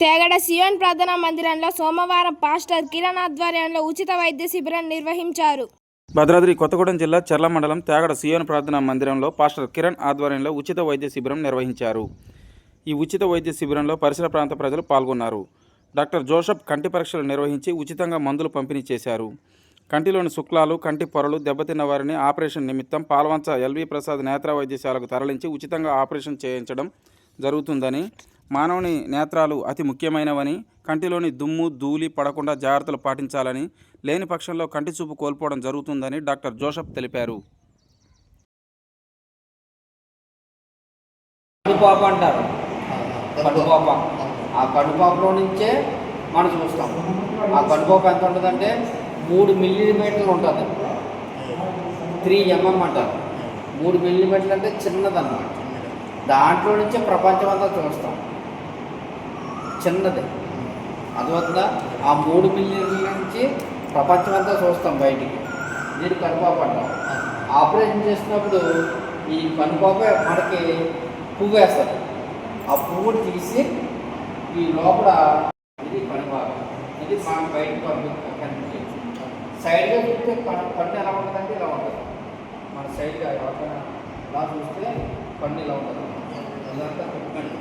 తేగడ సియోన్ ప్రార్థనా మందిరంలో సోమవారం పాస్టర్ కిరణ్ ఆధ్వర్యంలో ఉచిత వైద్య శిబిరం నిర్వహించారు. భద్రాద్రి కొత్తగూడెం జిల్లా చర్ల మండలం తేగడ సియోన్ ప్రార్థనా మందిరంలో పాస్టర్ కిరణ్ ఆధ్వర్యంలో ఉచిత వైద్య శిబిరం నిర్వహించారు. ఈ ఉచిత వైద్య శిబిరంలో పరిసర ప్రాంత ప్రజలు పాల్గొన్నారు. డాక్టర్ జోసఫ్ కంటి పరీక్షలు నిర్వహించి ఉచితంగా మందులు పంపిణీ చేశారు. కంటిలోని శుక్లాలు కంటి పొరలు దెబ్బతిన్న వారిని ఆపరేషన్ నిమిత్తం పాల్వంచ ఎల్వి ప్రసాద్ నేత్ర వైద్యశాలకు తరలించి ఉచితంగా ఆపరేషన్ చేయించడం జరుగుతుందని మానవుని నేత్రాలు అతి ముఖ్యమైనవని కంటిలోని దుమ్ము ధూళి పడకుండా జాగ్రత్తలు పాటించాలని లేని పక్షంలో కంటి చూపు కోల్పోవడం జరుగుతుందని డాక్టర్ జోసఫ్ తెలిపారు. కడుపాప అంటారు. కడుపాప. ఆ కడుపాపలో నుంచే మనం చూస్తాం. ఆ కడుపాప ఎంత ఉంటుందంటే మూడు మిల్లీమీటర్లు ఉంటుంది. త్రీ ఎంఎం అంటారు. మూడు మిల్లీమీటర్లు అంటే చిన్నదన్నమాట. దాంట్లో నుంచే ప్రపంచం అంతా చూస్తాం. చిన్నది. అందువల్ల ఆ మూడు మిల్లీమీటర్ల నుంచి ప్రపంచం అంతా చూస్తాం బయటికి. నేను కనుపాపడ్డాం. ఆపరేషన్ చేసినప్పుడు ఈ కనుపాప మనకి పువ్వు వేస్తారు ఆ పువ్వు తీసి ఈ లోపల ఇది కనుపాప. ఇది మనం బయట పంపి కనిపించేది సైడ్గా చూస్తే పండు పండు ఎలా ఉంటుందంటే ఇలా ఉంటుంది. మన సైడ్గా ఎవరికైనా ఇలా చూస్తే పండు ఇలా ఉంటుంది. ఇదంతా కన్ను